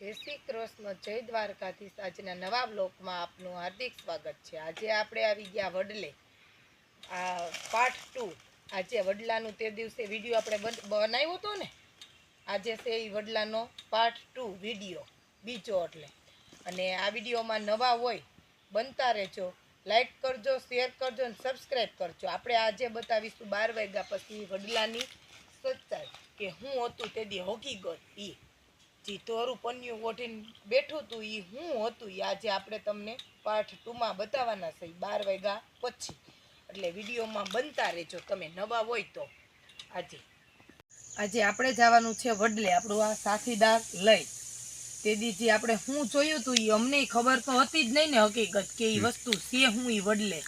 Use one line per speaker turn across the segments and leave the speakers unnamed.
જય શ્રી કૃષ્ણ, જય દ્વારકાધીશ. આજના નવા બ્લોકમાં આપનું હાર્દિક સ્વાગત છે. આજે આપણે આવી ગયા વડલે. આ પાર્ટ ટુ આજે વડલાનું તે દિવસે વીડિયો આપણે બન- બનાવ્યો હતો ને? આજે છે એ વડલાનો પાર્ટ ટુ વીડિયો બીજો એટલે. અને આ વિડીયોમાં નવા હોય, બનતા રહેજો. લાઈક કરજો શેર કરજો અને સબસ્ક્રાઈબ કરજો. આપણે આજે બતાવીશું બાર વાગ્યા પછી વડલાની સચ્ચાઈ, કે હું હતું તે દી હકીકત એ જે તોરું પન્યું ઓઢીને બેઠું હતું એ હું હતું એ આજે આપણે તમને પાઠ ટુમાં બતાવવાના છે બાર વાગ્યા પછી. એટલે વિડીયોમાં બનતા રહેજો તમે નવા હોય તો. આજે. આજે આપણે જવાનું છે વડલે આપણું આ સાથીદાર લઈ. તે જે આપણે હું જોયું હતું એ અમને ખબર તો હતી જ નહીં ને હકીકત કે એ વસ્તુ છે હું એ વડલે.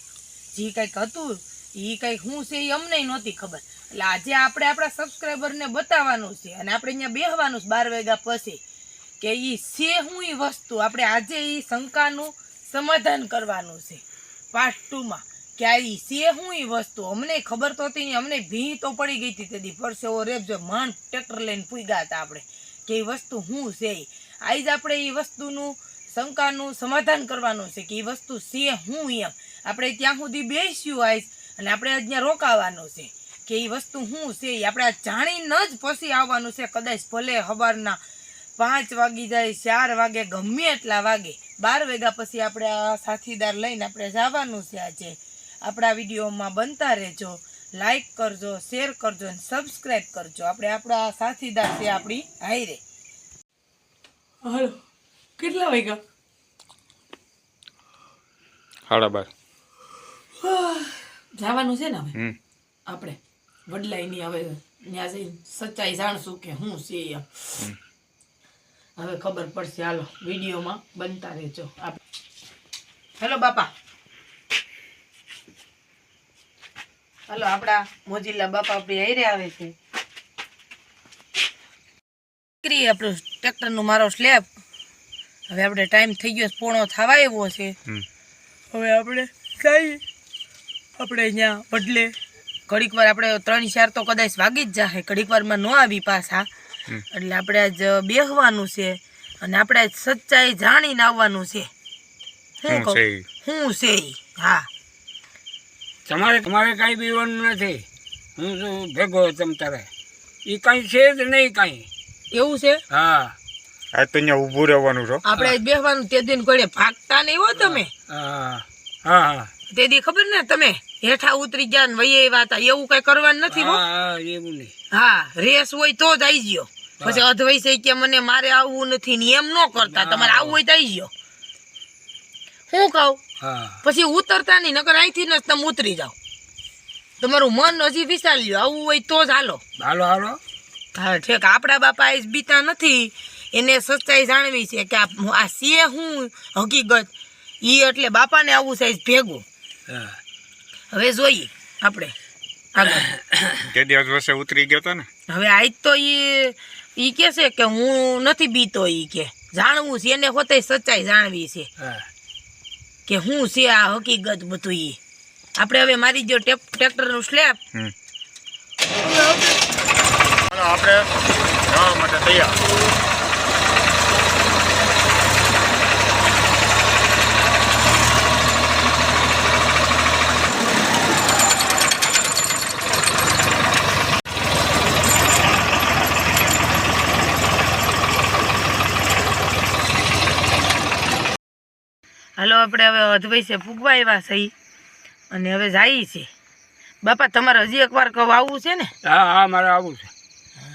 જે કંઈક હતું એ કંઈક હું છે એ અમને નહોતી ખબર. એટલે આજે આપણે આપણા સબસ્ક્રાઈબરને બતાવવાનું છે અને આપણે અહીંયા બેહવાનું છે બાર વાગ્યા પછી કે એ છે હું એ વસ્તુ. આપણે આજે એ શંકાનું સમાધાન કરવાનું છે. પાર્ટ ટુમાં કે આ એ છે હું એ વસ્તુ. અમને ખબર તો હતી અમને ભીં તો પડી ગઈ હતી તેથી પરસેવો રેપજો માંડ ટ્રેક્ટર લઈને પૂગ્યા હતા આપણે. કે એ વસ્તુ હું છે એ આજ આપણે એ વસ્તુનું શંકાનું સમાધાન કરવાનું છે કે એ વસ્તુ છે હું એમ. આપણે ત્યાં સુધી બેસ્યું આવીશ અને આપણે ત્યાં રોકાવાનું છે. કે એ વસ્તુ શું છે એ આપણે આ જાણીને જ પછી આવવાનું છે કદાચ ભલે સવારના પાંચ વાગી જાય ચાર વાગે ગમે એટલા વાગે. બાર વાગ્યા પછી આપણે આ સાથીદાર લઈને આપણે જવાનું છે આજે. આપણા વિડીયોમાં બનતા રહેજો. લાઈક કરજો શેર કરજો અને સબસ્ક્રાઈબ કરજો. આપણે આપણા સાથીદાર છે આપણી હાઈરે હલો કેટલા વાગ્યા?
સાડા બાર.
જવાનું છે ને હવે? આપણે. વડલાઈની હવે ત્યાં જઈને સચ્ચાઈ જાણશું કે હું છે એમ. હવે ખબર પડશે હાલો વિડીયોમાં બનતા રહેજો. હેલો બાપા. હાલો આપણા મોજીલા બાપા આપણી હારે આવે છે. નીકળી આપણું ટ્રેક્ટરનું મારો સ્લેબ. હવે આપણે ટાઈમ થઈ ગયો પોણો થવા આવ્યો છે. હવે આપણે જઈએ આપણે અહીંયા બદલે ઘડીક વાર આપણે ત્રણ ચાર તો કદાચ વાગી જ જાહે ઘડીક વારમાં ન આવી પાછા. એટલે આપણે આજ બેહવાનું છે અને આપણે આજ સચ્ચાઈ જાણીને આવવાનું છે. શું
શું
કહું? હું છે હા.
તમારે તમારે કાંઈ બીવાનું નથી. હું શું ભેગો તમ તારે. એ કાંઈ છે જ નહીં કાંઈ.
એવું છે?
હા.
આ તો અહીંયા ઊભું રહેવાનું છો.
આપણે આજ બેહવાનું તે દિન કોઈ ભાગતા નહીં હો તમે.
હા. હા હા.
તે દી ખબર ને તમે હેઠા ઉતરી ગયા ને વયે એવા હતા. એવું કઈ કરવાનું નથી હો. રેસ હોય તો જ આવી ગયો. પછી અધવૈસે કે મને મારે આવવું નથી ને એમ ન કરતા. તમારે આવવું હોય તો આવી ગયો. હું કહું? પછી ઉતરતા નહીં નકર અહીંથી ને જ તમે ઉતરી જાઓ. તમારું મન હજી વિચારી લ્યો આવવું હોય તો જ હાલો.
હાલો હાલો.
હા ઠેક. આપણા બાપા એ બીતા નથી. એને સચ્ચાઈ જાણવી છે કે આ છે હું હકીકત ઈ એટલે બાપાને આવું સાઈઝ ભેગું. હવે જોઈએ આપણે
તે દિવસ વર્ષે ઉતરી ગયો તો ને?
હવે આજ તો ઈ ઈ કે છે કે હું નથી બીતો ઈ કે. જાણવું છે એને હોતે સચ્ચાઈ જાણવી છે.
હા.
કે હું છે આ હકીકત બધું ઈ. આપણે હવે મારી જો ટ્રેક્ટરનું સ્લેબ.
હમ. આપણે જવા માટે તૈયાર.
હાલો આપણે હવે અધવૈસે ફૂગવા આવ્યા સહી અને હવે જાય છે. બાપા તમારે હજી એકવાર કહું આવવું છે ને?
હા હા મારે આવું છે.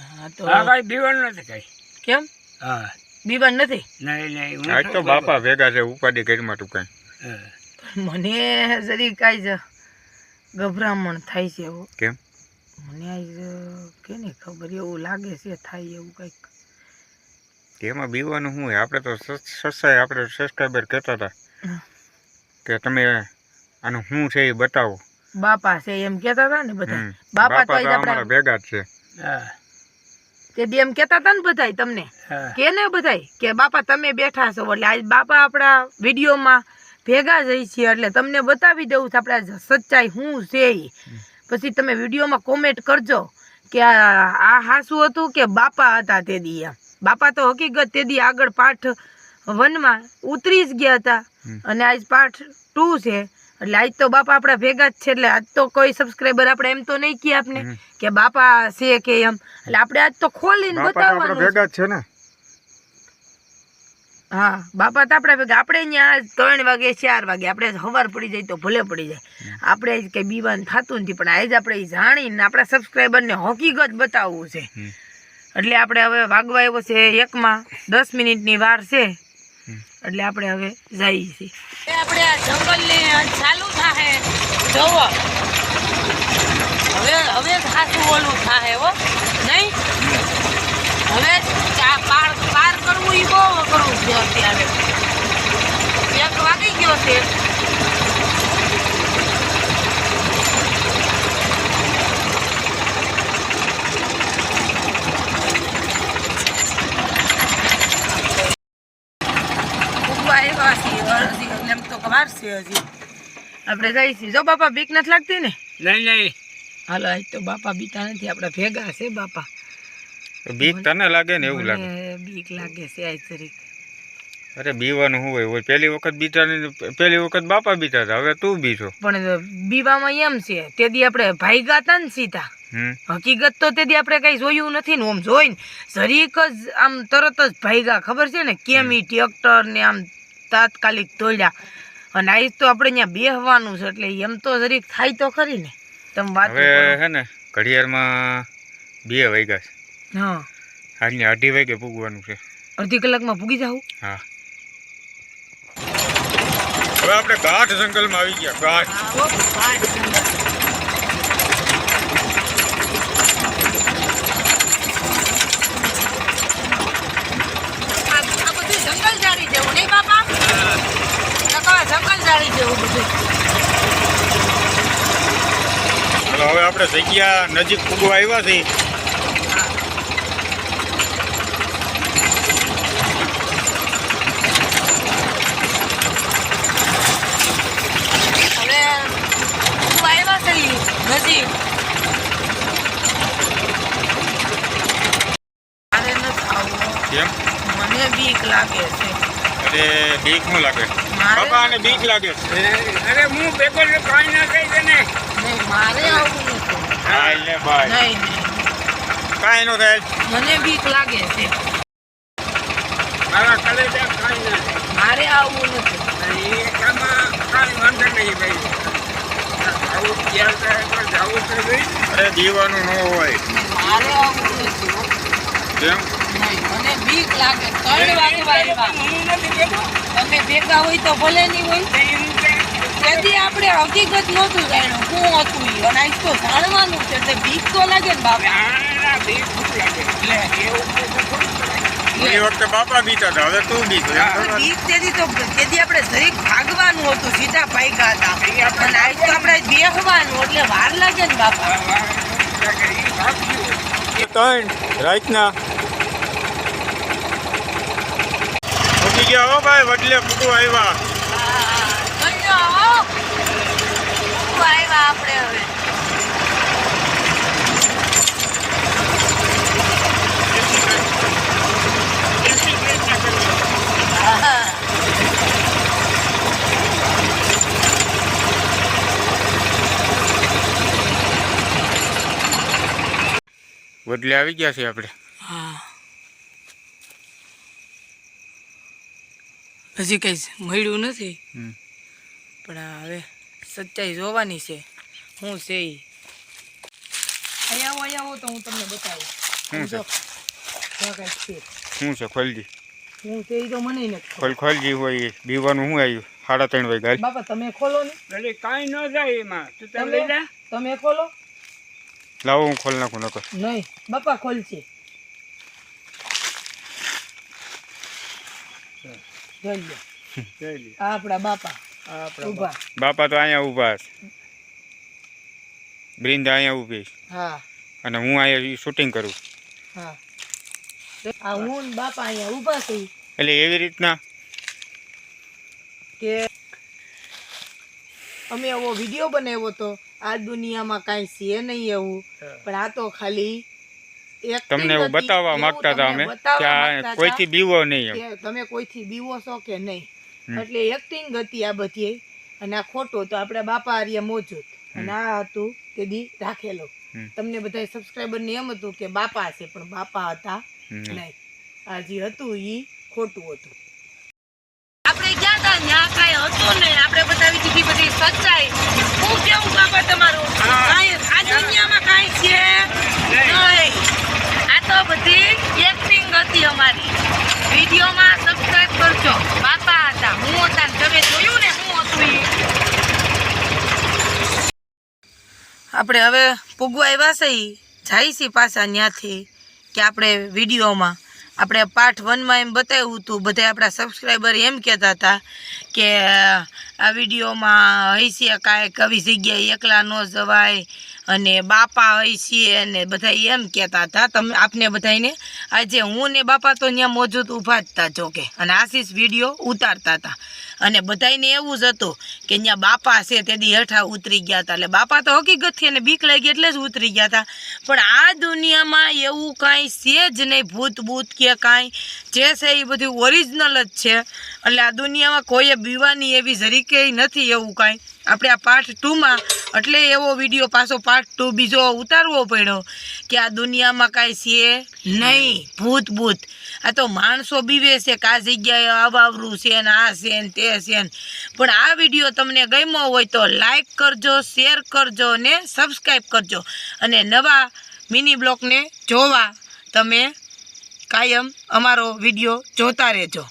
હા તો
હા કાંઈ બીવાનું નથી કાંઈ.
કેમ?
હા.
બીબાન નથી?
નહીં નહીં
આજ તો બાપા ભેગા છે ઉપાડી ઘરમાં તું કાંઈ.
હા.
મને જરી કાંઈ જ ગભરામણ થાય છે એવું.
કેમ?
મને આજ કે ને ખબર એવું લાગે છે થાય એવું કંઈક.
એમાં બીવાનું શું હોય? આપણે તો સસાય આપણે સબસ્ક્રાઈબર કહેતા હતા. કે તમે આનું શું છે એ બતાવો.
બાપા છે એમ કેતા હતા ને બધા. બાપા તો
તો
આપણા
ભેગા જ છે.
હા.
તે દી એમ કેતા હતા ને બધાય તમને. કે ને બધાય કે બાપા તમે બેઠા છો એટલે આજ બાપા આપણા વિડીયોમાં ભેગા જઈ છીએ એટલે તમને બતાવી દઉં છે આપણે સચ્ચાઈ શું છે ઈ. પછી તમે વિડીયોમાં કોમેન્ટ કરજો કે આ આ હાસું હતું કે બાપા હતા તે દી એમ. બાપા તો હકીકત તેદી આગળ પાઠ વનમાં ઉતરી જ ગયા હતા. અને આજ પાર્ટ ટુ છે. એટલે આજ તો બાપા આપણા ભેગા જ છે. એટલે આજ તો કોઈ સબસ્ક્રાઈબર આપણે એમ તો નહીં કહે આપને કે બાપા છે કે એમ. એટલે આપણે આજ તો ખોલીને બતાવવાનું
ભેગા છે ને.
હા બાપા તો આપણા ભેગા. આપણે અહીંયા ત્રણ વાગે ચાર વાગે. આપણે સવાર પડી જાય તો ભલે પડી જાય. આપણે કંઈ બીવાન થતું નથી. પણ આજ આપણે જાણીને આપણા સબસ્ક્રાઈબરને હકીકત બતાવવું છે. એટલે આપણે હવે વાગવા આવ્યો છે એકમાં. દસ મિનિટની વાર છે. એટલે આપણે હવે જઈએ છીએ. આપણે આ જંગલને ચાલુ થાહે. જોવો હવે હવે ખાસું ઓલું થાહે હો. નહીં? હવે પાર પાર કરવું ઈ બહુ અઘરું છે અત્યારે. એક વાગી ગયો છે ઊભા આવ્યા છીએ હજી એમ તો વાર છે હજી. આપણે જઈશું. જો બાપા બીક નથી લાગતી ને?
નહીં નહીં.
હાલો આજ તો બાપા બીતા નથી. આપણે ભેગા છે બાપા.
બીક તને લાગે ને એવું લાગે?
બીક લાગે છે આજ તરીક
અરે બીવાનું શું હોય? હોય પહેલી વખત બીતા પહેલી વખત બાપા બીતા હતા. હવે તું બીજો.
પણ બીવામાં એમ છે તેથી આપણે ભાઈ ગાતા ને સીધા. હકીકત તો તેથી આપણે કઈ જોયું નથી ને આમ જોઈને જરીક જ આમ તરત જ ભાઈગા ખબર છે ને કેમ ઈ ટ્રેક્ટર ને આમ તાત્કાલિક તોડ્યા. અને આજ તો આપણે અહીંયા બેહવાનું છે એટલે એમ તો જરીક થાય તો ખરી ને. તમે વાત
હવે હે ને ઘડિયાળમાં બે વાગ્યા છે.
હા.
આજને અઢી વાગે પૂગવાનું છે.
અડધી કલાકમાં પૂગી જાવ
હા. હવે આપણે ગાઢ જંગલમાં આવી ગયા ગાઢ.
બધું જંગલ જારી જેવું નહીં બાપા? જંગલ જેવું બધું.
હવે આપણે જગ્યા નજીક ફૂગવા આવ્યા છીએ. કેમ?
મને બીક લાગે છે.
અરે બીક શું લાગે?
મારે
બાપા બીક લાગે
અરે હું ભેગો એટલે કાંઈ ના કહી દે ને
નહીં મારે
આવું ભાઈ.
નહીં
કાંઈ નો થાય.
મને બીક લાગે છે.
મારા કલેજા કાંઈ ના
મારે આવવું નથી.
એ કાંઈ વાંધો નહીં ભાઈ. આવું ક્યાં જાય તો જવું તો જોઈએ.
અરે દીવાનું ન હોય.
મારે આવવું નથી.
કેમ?
મને બીક લાગે તમે ભેગા હોય તો ભલે નહીં હોય. તેથી આપણે હકીકત નહોતું જાણ્યું. શું હતું. અને આજ તો જાણવાનું છે. એટલે બીક તો લાગે ને બાપા.
આ બી લાગે.
વખતે બાપા બીતા હતા. હવે તું એમ
બીક તેથી તો તેથી આપણે જરીક ભાગવાનું હતું સીધા ભાગ્યા હતા. અને આજ તો આપણે બેહવાનું એટલે વાર લાગે ને બાપા.
ત્રણ રાતના ગયા હો ભાઈ વડલે ફૂટું આવ્યા
આપણે હવે
વડલે આવી ગયા છે આપણે.
હજી કઈ મળ્યું નથી.
હમ.
પણ હવે સચ્ચાઈ જોવાની છે. હું છે અહીંયા આવો અહીંયા આવો તો હું તમને બતાવું.
શું છે? શું ખોલજી?
હું છે તો મને નથી
ખોલ ખોલજી હોય એ બીવાનું શું આવ્યું? સાડા ત્રણ વાગ્યા
બાપા તમે ખોલો ને.
એટલે કાંઈ ન જાય એમાં. તું
તમે
લઈ જા.
તમે ખોલો.
લાવો હું ખોલ નાખું નકર.
નહીં બાપા ખોલશે જોઈ લો
જઈ લે.
આ આપણા બાપા.
આ
બાપા. તો અહીંયા ઊભા છે. બ્રિંદા અહીંયા ઊભી
હા.
અને હું અહીંયા શૂટિંગ કરું.
હા. આ હું ને બાપા અહીંયા ઊભા છે.
એટલે એવી રીતના
કે અમે એવો વીડિયો બનાવ્યો તો આ દુનિયામાં કાંઈ છે નહીં એવું. પણ આ તો ખાલી
તમને એવું બતાવવા માંગતા હતા અમે કે આ કોઈથી બીવો નહીં
તમે કોઈથી બીવો છો કે નહીં. એટલે એક્ટિંગ હતી આ બધી. અને આ ખોટું તો આપણા બાપા આર્ય મોજૂદ. અને આ હતું તે દી રાખેલો. તમને બધા સબસ્ક્રાઈબર ને એમ હતું કે બાપા છે પણ બાપા હતા નહીં. આ જે હતું ઈ ખોટું હતું આપણે ગયા હતા ત્યાં કાંઈ હતું નહીં આપણે બતાવી દીધી બધી સચ્ચાઈ હું કેવું બાપા તમારું કાંઈ આ દુનિયામાં કાંઈ છે નહીં આ તો બધી એક્ટિંગ હતી અમારી વિડીયોમાં સબસ્ક્રાઇબ કરજો બાપા હતા હું હતા ને તમે જોયું ને હું હતું ઈ આપણે હવે પૂગવા આવ્યા છે જાય છે પાછા ત્યાંથી કે આપણે વિડીયોમાં. આપણે પાર્ટ વનમાં એમ બતાવ્યું હતું, બધા આપણા સબસ્ક્રાઈબર એમ કહેતા હતા કે, આ વિડીયોમાં હૈસીએ કાંઈક, આવી જગ્યાએ એકલા ન જવાય, અને બાપા હૈસીએ અને બધા એમ કહેતા હતા. તમે, આપને બધાને આજે હું ને બાપા તો ત્યાં મોજૂદ ઊભા જ હતા જોકે અને આશીષ વીડિયો ઉતારતા હતા. અને બધાને એવું જ હતું કે ત્યાં બાપા છે તે દી હેઠા ઉતરી ગયા હતા. એટલે બાપા તો હકીકતથી અને બીક લાગી એટલે જ ઉતરી ગયા હતા. પણ આ દુનિયામાં એવું કાંઈ છે જ નહીં, ભૂત ભૂત કે કાંઈ. જે છે એ બધું ઓરિજિનલ જ છે. એટલે આ દુનિયામાં કોઈએ બીવાની એવી જરીકે નથી એવું કાંઈ. આપણે આ પાર્ટ ટુમાં એટલે એવો વીડિયો પાછો પાર્ટ ટુ બીજો ઉતારવો પડ્યો કે આ દુનિયામાં કાંઈ છે નહીં, ભૂત ભૂત આ તો માણસો બીવે છે કે આ જગ્યાએ અવાવરું છે ને આ છે ને તે છે ને. પણ આ વીડિયો તમને ગમ્યો હોય તો લાઈક કરજો શેર કરજો ને સબસ્ક્રાઈબ કરજો. અને નવા મિની બ્લોગને જોવા તમે કાયમ અમારો વીડિયો જોતા રહેજો.